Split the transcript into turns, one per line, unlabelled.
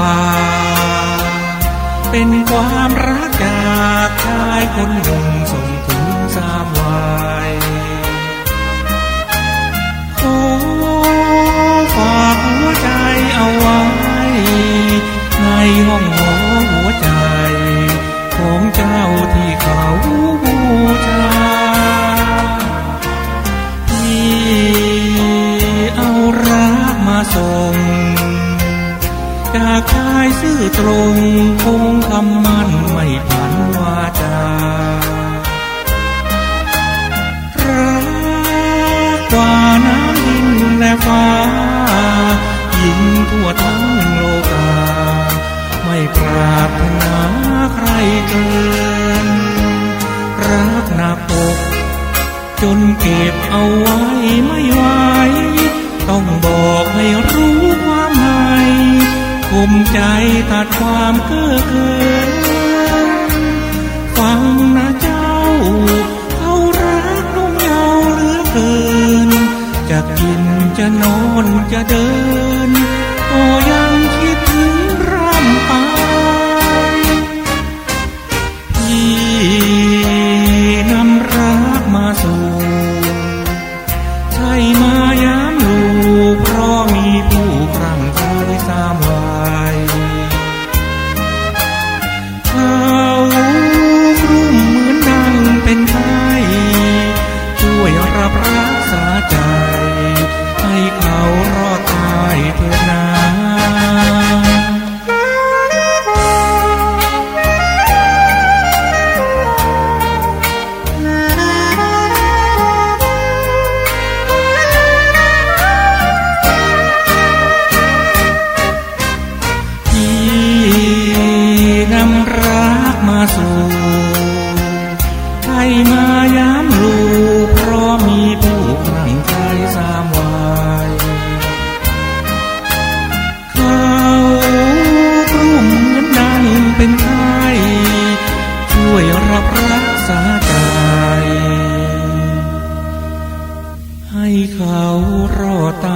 ้า เป็นความรักจากชายคนหนึ่งส่งถึงสามวัยขอฝากหัวใจเอาไว้ ในห้องหอหัวใจ ของเจ้าที่เขาบูชาที่เอารักมาส่ง จากชายซื่อตรงคงคำมั่นไม่ผันวาจารักกว่าน้ำดินและฟ้ายิ่งทั่วทั้งโลกา ไม่ปรารถนาใครเกิน รักหนักอกจนเก็บเอาไว้ไม่ไหว มใจตัดความเก้อเกิน เขารอตา